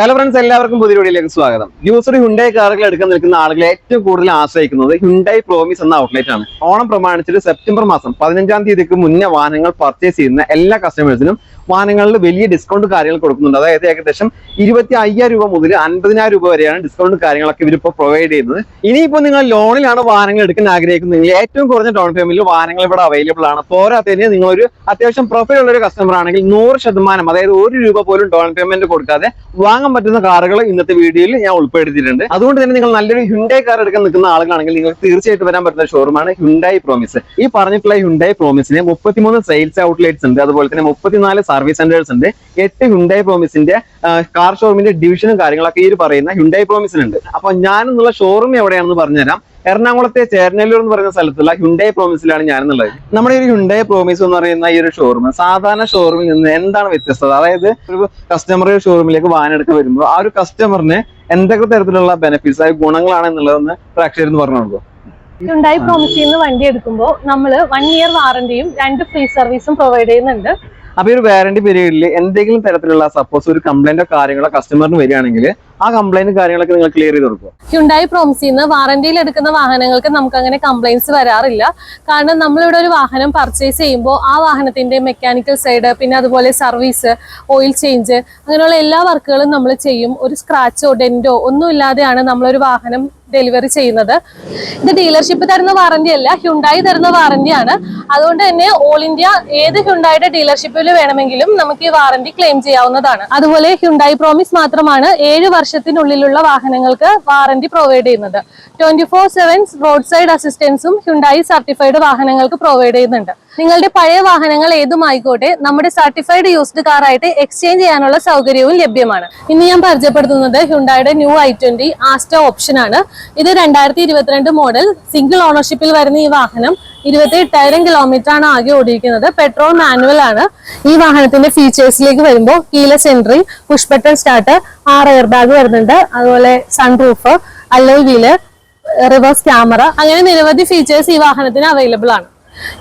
Hello friends എല്ലാവർക്കും പുതിയ വീഡിയോയിലേക്ക് സ്വാഗതം. യൂസർ ഹുണ്ടായി കാറുകൾ എടുക്കാൻ നിൽക്കുന്ന ആളുകളെ ഏറ്റവും കൂടുതൽ ആശ്രയിക്കുന്നത് ഹുണ്ടായി പ്രോമിസ് എന്ന ഔട്ട്ലെറ്റ് ആണ്. ഓണം പ്രമാണിച്ചിട്ട് സെപ്റ്റംബർ മാസം പതിനഞ്ചാം തീയതിക്ക് മുന്നേ വാഹനങ്ങൾ പർച്ചേസ് ചെയ്യുന്ന എല്ലാ കസ്റ്റമേഴ്സിനും വാഹനങ്ങളിൽ വലിയ ഡിസ്കൗണ്ട് കാര്യങ്ങൾ കൊടുക്കുന്നുണ്ട്. അതായത് ഏകദേശം ഇരുപത്തി അയ്യായിരം രൂപ മുതൽ അൻപതിനായിരം രൂപ വരെയാണ് ഡിസ്കൗണ്ട് കാര്യങ്ങളൊക്കെ ഇവരിപ്പോൾ പ്രൊവൈഡ് ചെയ്യുന്നത്. ഇനിയിപ്പോൾ നിങ്ങൾ ലോണിലാണ് വാഹനങ്ങൾ എടുക്കാൻ ആഗ്രഹിക്കുന്നതെങ്കിൽ ഏറ്റവും കുറഞ്ഞ ഡൗൺ പേയ്മെന്റിൽ വാഹനങ്ങൾ ഇവിടെ അവൈലബിൾ ആണ്. പോരാത്തതിന് നിങ്ങളൊരു അത്യാവശ്യം പ്രൊഫൈൽ ഉള്ള ഒരു കസ്റ്റമർ ആണെങ്കിൽ നൂറ് ശതമാനം അതായത് ഒരു രൂപ പോലും ഡൗൺ പേയ്മെന്റ് കൊടുക്കാതെ വാങ്ങാൻ പറ്റുന്ന കാറുകൾ ഇന്നത്തെ വീഡിയോയിൽ ഞാൻ ഉൾപ്പെടുത്തിയിട്ടുണ്ട്. അതുകൊണ്ട് തന്നെ നിങ്ങൾ നല്ലൊരു ഹുണ്ടായി കാർ എടുക്കാൻ നിൽക്കുന്ന ആളുകളാണെങ്കിൽ നിങ്ങൾക്ക് തീർച്ചയായിട്ടും വരാൻ പറ്റുന്ന ഷോറൂമാണ് ഹുണ്ടായി പ്രോമിസ് ഈ പറഞ്ഞിട്ടുള്ള ഹുണ്ടായി പ്രോമിസിന് മുപ്പത്തിമൂന്ന് സെയിൽസ് ഔട്ട്ലെറ്റ്സ് ഉണ്ട്. അതുപോലെ തന്നെ മുപ്പത്തിനാല് സർവീസ് സെന്റേഴ്സ് ഉണ്ട്. എട്ട് ഹുണ്ടായി പ്രോമിസിന്റെ കാർ ഷോറൂമിന്റെ ഡിവിഷനും കാര്യങ്ങളൊക്കെ ഈ പറയുന്ന ഹുണ്ടായി പ്രോമിസിനുണ്ട് അപ്പൊ ഞാനെന്നുള്ള ഷോറൂം എവിടെയാണെന്ന് പറഞ്ഞുതരാം. എറണാകുളത്തെ ചേർനല്ലൂർ എന്ന് പറയുന്ന സ്ഥലത്തുള്ള ഹുണ്ടേ പ്രോമിസിലാണ് ഞാനെന്നുള്ളത്. നമ്മുടെ ഈ ഒരു ഹുണ്ടായി പ്രോമിസ് എന്ന് പറയുന്ന ഈ ഒരു ഷോറൂം സാധാരണ ഷോറൂമിൽ നിന്ന് എന്താണ് വ്യത്യസ്തത? അതായത് ഒരു കസ്റ്റമർ ഷോറൂമിലേക്ക് വാഹനം എടുക്കാൻ വരുമ്പോൾ ആ ഒരു കസ്റ്റമറിന് എന്തൊക്കെ തരത്തിലുള്ള ബെനിഫിറ്റ്സ് അതായത് ഗുണങ്ങളാണ് എന്നുള്ളതെന്ന് പ്രേക്ഷകരെന്ന് പറഞ്ഞു കൊടുക്കും. ഹുണ്ടായി പ്രോമിസിൽ നിന്ന് വണ്ടി എടുക്കുമ്പോൾ നമ്മൾ വൺ ഇയർ വാറന്റിയും രണ്ട് ഫ്രീ സർവീസും പ്രൊവൈഡ് ചെയ്യുന്നുണ്ട്. അപ്പൊ ഈ ഒരു വാറന്റി പീരീഡിൽ എന്തെങ്കിലും തരത്തിലുള്ള സപ്പോസ് ഒരു കംപ്ലൈന്റോ കാര്യങ്ങളോ കസ്റ്റമറിന് വരികയാണെങ്കിൽ ആ കംപ്ലൈന്റ് കാര്യങ്ങളൊക്കെ നിങ്ങൾ ക്ലിയർ ചെയ്ത് കൊടുക്കുക ഹ്യുണ്ടായി പ്രോംസിന്ന് വാറന്റിയിൽ എടുക്കുന്ന വാഹനങ്ങൾക്ക് നമുക്ക് അങ്ങനെ കംപ്ലൈൻസ് വരാറില്ല. കാരണം നമ്മളിവിടെ ഒരു വാഹനം പർച്ചേസ് ചെയ്യുമ്പോൾ ആ വാഹനത്തിന്റെ മെക്കാനിക്കൽ സൈഡ് പിന്നെ അതുപോലെ സർവീസ് ഓയിൽ ചേഞ്ച് അങ്ങനെയുള്ള എല്ലാ വർക്കുകളും നമ്മൾ ചെയ്യും. ഒരു സ്ക്രാച്ചോ ഡെന്റോ ഒന്നും ഇല്ലാതെയാണ് നമ്മളൊരു വാഹനം ഡെലിവറി ചെയ്യുന്നത്. ഇത് ഡീലർഷിപ്പ് തരുന്ന വാറന്റി അല്ല ഹ്യുണ്ടായി തരുന്ന വാറന്റിയാണ് അതുകൊണ്ട് തന്നെ ഓൾ ഇന്ത്യ ഏത് ഹ്യുണ്ടായുടെ ഡീലർഷിപ്പിൽ വേണമെങ്കിലും നമുക്ക് ഈ വാറന്റി ക്ലെയിം ചെയ്യാവുന്നതാണ്. അതുപോലെ ഹ്യുണ്ടായി പ്രോമിസ് മാത്രമാണ് ഏഴ് വർഷത്തിനുള്ളിലുള്ള വാഹനങ്ങൾക്ക് വാറന്റി പ്രൊവൈഡ് ചെയ്യുന്നത് twenty four seven road side അസിസ്റ്റൻസും Hyundai certified വാഹനങ്ങൾക്ക് പ്രൊവൈഡ് ചെയ്യുന്നുണ്ട്. നിങ്ങളുടെ പഴയ വാഹനങ്ങൾ ഏതുമായിക്കോട്ടെ നമ്മുടെ സർട്ടിഫൈഡ് യൂസ്ഡ് കാർ ആയിട്ട് എക്സ്ചേഞ്ച് ചെയ്യാനുള്ള സൗകര്യവും ലഭ്യമാണ്. ഇന്ന് ഞാൻ പരിചയപ്പെടുത്തുന്നത് ഹ്യുണ്ടായുടെ new I twenty Asta option ആണ്. ഇത് രണ്ടായിരത്തി ഇരുപത്തിരണ്ട് മോഡൽ സിംഗിൾ ഓണർഷിപ്പിൽ വരുന്ന ഈ വാഹനം ഇരുപത്തി എട്ടായിരം കിലോമീറ്റർ ആണ് ആകെ ഓടിയിരിക്കുന്നത്. പെട്രോൾ മാനുവൽ ആണ്. ഈ വാഹനത്തിന്റെ ഫീച്ചേഴ്സിലേക്ക് വരുമ്പോൾ keyless entry push button start ആറ് എയർ ബാഗ് വരുന്നുണ്ട്. അതുപോലെ സൺറൂഫ് അല്ലോ വീൽ റിവേഴ്സ് ക്യാമറ അങ്ങനെ നിരവധി ഫീച്ചേഴ്സ് ഈ വാഹനത്തിന് അവൈലബിൾ ആണ്.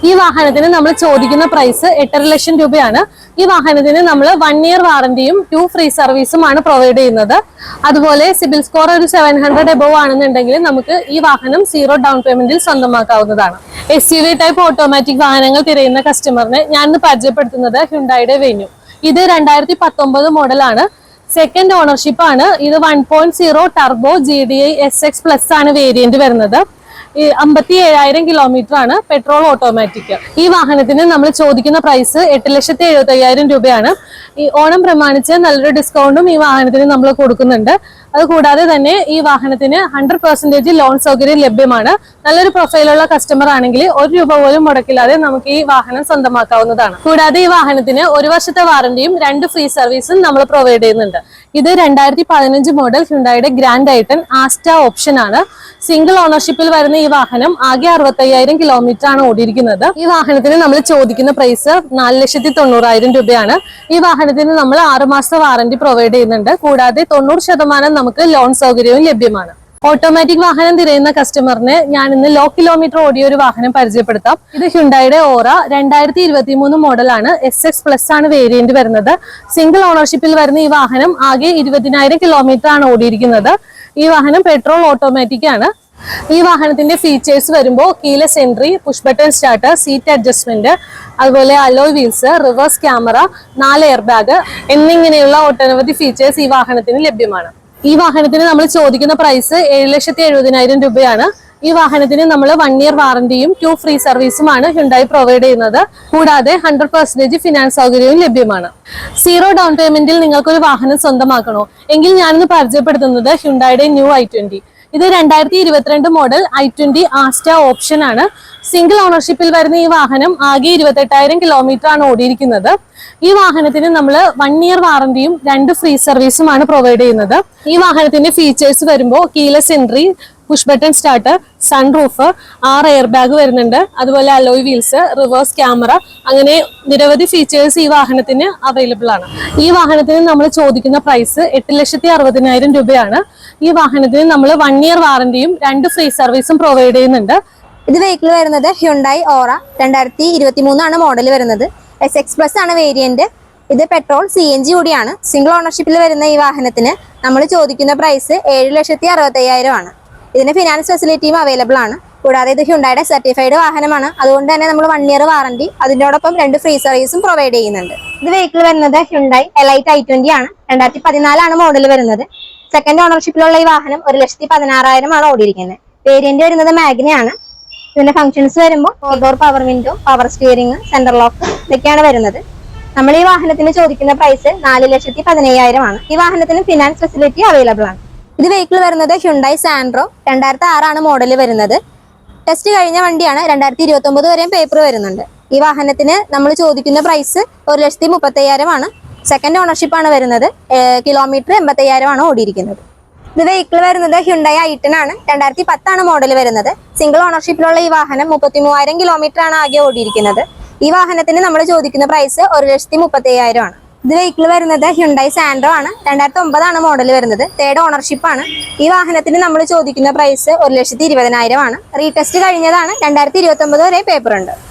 ഈ വാഹനത്തിന് നമ്മൾ ചോദിക്കുന്ന പ്രൈസ് എട്ടര ലക്ഷം രൂപയാണ്. ഈ വാഹനത്തിന് നമ്മൾ വൺ ഇയർ വാറന്റിയും ടു ഫ്രീ സർവീസുമാണ് പ്രൊവൈഡ് ചെയ്യുന്നത്. അതുപോലെ സിബിൽ സ്കോർ ഒരു സെവൻ ഹൺഡ്രഡ് എബോവ് ആണെന്നുണ്ടെങ്കിൽ നമുക്ക് ഈ വാഹനം സീറോ ഡൗൺ പേയ്മെന്റിൽ സ്വന്തമാക്കാവുന്നതാണ്. S U V type automatic വാഹനങ്ങൾ തിരയുന്ന കസ്റ്റമറിന് ഞാൻ പരിചയപ്പെടുത്തുന്നത് ഹ്യുണ്ടായുടെ വെന്യൂ ഇത് രണ്ടായിരത്തി പത്തൊമ്പത് മോഡലാണ് സെക്കൻഡ് ഓണർഷിപ്പ് ആണ്. ഇത് one point zero turbo G D I S X plus ആണ് വേരിയന്റ് വരുന്നത്. ഈ അമ്പത്തി ഏഴായിരം കിലോമീറ്റർ ആണ് പെട്രോൾ ഓട്ടോമാറ്റിക് ഈ വാഹനത്തിന് നമ്മൾ ചോദിക്കുന്ന പ്രൈസ് എട്ട് ലക്ഷത്തി എഴുപത്തി അയ്യായിരം രൂപയാണ്. ഈ ഓണം പ്രമാണിച്ച് നല്ലൊരു ഡിസ്കൗണ്ടും ഈ വാഹനത്തിന് നമ്മൾ കൊടുക്കുന്നുണ്ട്. അത് കൂടാതെ തന്നെ ഈ വാഹനത്തിന് ഹൺഡ്രഡ് പെർസെന്റേജ് ലോൺ സൗകര്യം ലഭ്യമാണ്. നല്ലൊരു പ്രൊഫൈലുള്ള കസ്റ്റമർ ആണെങ്കിൽ ഒരു രൂപ പോലും മുടക്കില്ലാതെ നമുക്ക് ഈ വാഹനം സ്വന്തമാക്കാവുന്നതാണ്. കൂടാതെ ഈ വാഹനത്തിന് ഒരു വർഷത്തെ വാറന്റിയും രണ്ട് ഫ്രീ സർവീസും നമ്മൾ പ്രൊവൈഡ് ചെയ്യുന്നുണ്ട്. ഇത് രണ്ടായിരത്തി പതിനഞ്ച് model ഹ്യുണ്ടായുടെ grand I ten Asta option ആണ്. സിംഗിൾ ഓണർഷിപ്പിൽ വരുന്ന ഈ വാഹനം ആകെ അറുപത്തയ്യായിരം കിലോമീറ്റർ ആണ് ഓടിയിരിക്കുന്നത്. ഈ വാഹനത്തിന് നമ്മൾ ചോദിക്കുന്ന പ്രൈസ് നാല് ലക്ഷത്തി തൊണ്ണൂറായിരം രൂപയാണ്. ഈ വാഹനത്തിന് നമ്മൾ ആറുമാസത്തെ വാറന്റി പ്രൊവൈഡ് ചെയ്യുന്നുണ്ട്. കൂടാതെ തൊണ്ണൂറ് ശതമാനം നമുക്ക് ലോൺ സൗകര്യവും ലഭ്യമാണ്. ഓട്ടോമാറ്റിക് വാഹനം തിരയുന്ന കസ്റ്റമറിന് ഞാൻ ഇന്ന് ലോ കിലോമീറ്റർ ഓടിയ ഒരു വാഹനം പരിചയപ്പെടുത്താം. ഇത് ഹ്യുണ്ടായുടെ ഓറ രണ്ടായിരത്തി ഇരുപത്തി മൂന്ന് മോഡലാണ് എസ് എക്സ് പ്ലസ് ആണ് വേരിയന്റ് വരുന്നത്. സിംഗിൾ ഓണർഷിപ്പിൽ വരുന്ന ഈ വാഹനം ആകെ ഇരുപതിനായിരം കിലോമീറ്റർ ആണ് ഓടിയിരിക്കുന്നത്. ഈ വാഹനം പെട്രോൾ ഓട്ടോമാറ്റിക് ആണ്. ഈ വാഹനത്തിന്റെ ഫീച്ചേഴ്സ് വരുമ്പോൾ keyless entry push button start seat adjustment അതുപോലെ അലോയ് വീൽസ് റിവേഴ്സ് ക്യാമറ നാല് എയർ ബാഗ് എന്നിങ്ങനെയുള്ള ഒട്ടനവധി ഫീച്ചേഴ്സ് ഈ വാഹനത്തിന് ലഭ്യമാണ്. ഈ വാഹനത്തിന് നമ്മൾ ചോദിക്കുന്ന പ്രൈസ് ഏഴ് ലക്ഷത്തി എഴുപതിനായിരം രൂപയാണ്. ഈ വാഹനത്തിന് നമ്മൾ വൺ ഇയർ വാറന്റിയും ടു ഫ്രീ സർവീസുമാണ് ഹ്യുണ്ടായി പ്രൊവൈഡ് ചെയ്യുന്നത്. കൂടാതെ ഹൺഡ്രഡ് പെർസെന്റേജ് ഫിനാൻസ് സൗകര്യവും ലഭ്യമാണ്. സീറോ ഡൗൺ പേയ്മെന്റിൽ നിങ്ങൾക്കൊരു വാഹനം സ്വന്തമാക്കണോ? എങ്കിൽ ഞാനിന്ന് പരിചയപ്പെടുത്തുന്നത് ഹ്യുണ്ടായുടെ ന്യൂ ഐ ട്വന്റി ഇത് രണ്ടായിരത്തി ഇരുപത്തിരണ്ട് model I twenty Asta option ആണ് സിംഗിൾ ഓണർഷിപ്പിൽ വരുന്ന ഈ വാഹനം ആകെ ഇരുപത്തെട്ടായിരം കിലോമീറ്റർ ആണ് ഓടിയിരിക്കുന്നത്. ഈ വാഹനത്തിന് നമ്മൾ വൺ ഇയർ വാറന്റിയും രണ്ട് ഫ്രീ സർവീസും ആണ് പ്രൊവൈഡ് ചെയ്യുന്നത്. ഈ വാഹനത്തിന്റെ ഫീച്ചേഴ്സ് വരുമ്പോൾ keyless entry push button start sunroof ആറ് എയർ ബാഗ് വരുന്നുണ്ട്. അതുപോലെ അലോയ് വീൽസ് റിവേഴ്സ് ക്യാമറ അങ്ങനെ നിരവധി ഫീച്ചേഴ്സ് ഈ വാഹനത്തിന് അവൈലബിൾ ആണ്. ഈ വാഹനത്തിന് നമ്മൾ ചോദിക്കുന്ന പ്രൈസ് എട്ട് ലക്ഷത്തി അറുപതിനായിരം രൂപയാണ്. ഈ വാഹനത്തിന് നമ്മൾ വൺ ഇയർ വാറന്റിയും രണ്ട് ഫ്രീ സർവീസും പ്രൊവൈഡ് ചെയ്യുന്നുണ്ട്. ഇത് വെഹിക്കിൾ വരുന്നത് ഹ്യുണ്ടായി ഓറ രണ്ടായിരത്തി ഇരുപത്തി മൂന്നാണ് മോഡൽ വരുന്നത്. എസ് എക്സ് പ്ലസ് ആണ് വേരിയന്റ് ഇത് പെട്രോൾ സി എൻ ജി കൂടിയാണ്. സിംഗിൾ ഓണർഷിപ്പിൽ വരുന്ന ഈ വാഹനത്തിന് നമ്മൾ ചോദിക്കുന്ന പ്രൈസ് ഏഴ് ലക്ഷത്തി അറുപത്തയ്യായിരം ആണ്. ഇതിന് ഫിനാൻസ് ഫെസിലിറ്റിയും അവൈലബിൾ ആണ്. കൂടാതെ ഇത് ഹ്യുണ്ടായുടെ സർട്ടിഫൈഡ് വാഹനമാണ്. അതുകൊണ്ട് തന്നെ നമ്മൾ വൺ ഇയർ വാറണ്ടി അതിനോടൊപ്പം രണ്ട് ഫ്രീ സർവീസും പ്രൊവൈഡ് ചെയ്യുന്നുണ്ട്. ഇത് വെഹിക്കിൾ വരുന്നത് ഹ്യുണ്ടായി എലൈറ്റ് ഐ ട്വന്റി ആണ്. രണ്ടായിരത്തി പതിനാലാണ് മോഡൽ വരുന്നത്. സെക്കൻഡ് ഓണർഷിപ്പിലുള്ള ഈ വാഹനം ഒരു ലക്ഷത്തി പതിനാറായിരം ആണ് ഓടിയിരിക്കുന്നത്. വേരിയന്റ് വരുന്നത് മാഗ്നയാണ് ഇതിന്റെ ഫംഗ്ഷൻസ് വരുമ്പോൾ four power window power steering centre lock ഇതൊക്കെയാണ് വരുന്നത്. നമ്മൾ ഈ വാഹനത്തിന് ചോദിക്കുന്ന പ്രൈസ് നാല് ലക്ഷത്തി പതിനയ്യായിരം ആണ് ഈ വാഹനത്തിന് ഫിനാൻസ് ഫെസിലിറ്റി അവൈലബിൾ ആണ്. ഇത് വെഹിക്കിൾ വരുന്നത് ഹ്യുണ്ടായി സാൻഡ്രോ രണ്ടായിരത്തി ആറാണ് മോഡൽ വരുന്നത്. ടെസ്റ്റ് കഴിഞ്ഞ വണ്ടിയാണ് രണ്ടായിരത്തി ഇരുപത്തി ഒമ്പത് വരെയും പേപ്പർ വരുന്നുണ്ട്. ഈ വാഹനത്തിന് നമ്മൾ ചോദിക്കുന്ന പ്രൈസ് ഒരു ലക്ഷത്തി മുപ്പത്തയ്യായിരം ആണ് സെക്കൻഡ് ഓണർഷിപ്പ് ആണ് വരുന്നത്. കിലോമീറ്റർ എൺപത്തയ്യായിരം ആണ് ഓടിയിരിക്കുന്നത്. ഇത് വെഹിക്കിൾ വരുന്നത് ഹ്യുണ്ടായി ആണ്. രണ്ടായിരത്തി പത്താണ് മോഡൽ വരുന്നത്. സിംഗിൾ ഓണർഷിപ്പിലുള്ള ഈ വാഹനം മുപ്പത്തി മൂവായിരം കിലോമീറ്റർ ആണ് ആകെ ഓടിയിരിക്കുന്നത്. ഈ വാഹനത്തിന് നമ്മൾ ചോദിക്കുന്ന പ്രൈസ് ഒരു ലക്ഷത്തി മുപ്പത്തി അയ്യായിരം ആണ് ഇത് വെഹിക്കിൾ വരുന്നത് ഹ്യുണ്ടായി സാൻഡോ ആണ്. രണ്ടായിരത്തി ഒമ്പതാണ് മോഡൽ വരുന്നത്. തേർഡ് ഓണർഷിപ്പ് ആണ്. ഈ വാഹനത്തിന് നമ്മൾ ചോദിക്കുന്ന പ്രൈസ് ഒരു ലക്ഷത്തി ഇരുപതിനായിരം ആണ്. റീടെസ്റ്റ് കഴിഞ്ഞതാണ്. രണ്ടായിരത്തി ഇരുപത്തി ഒമ്പത് വരെ പേപ്പർ ഉണ്ട്.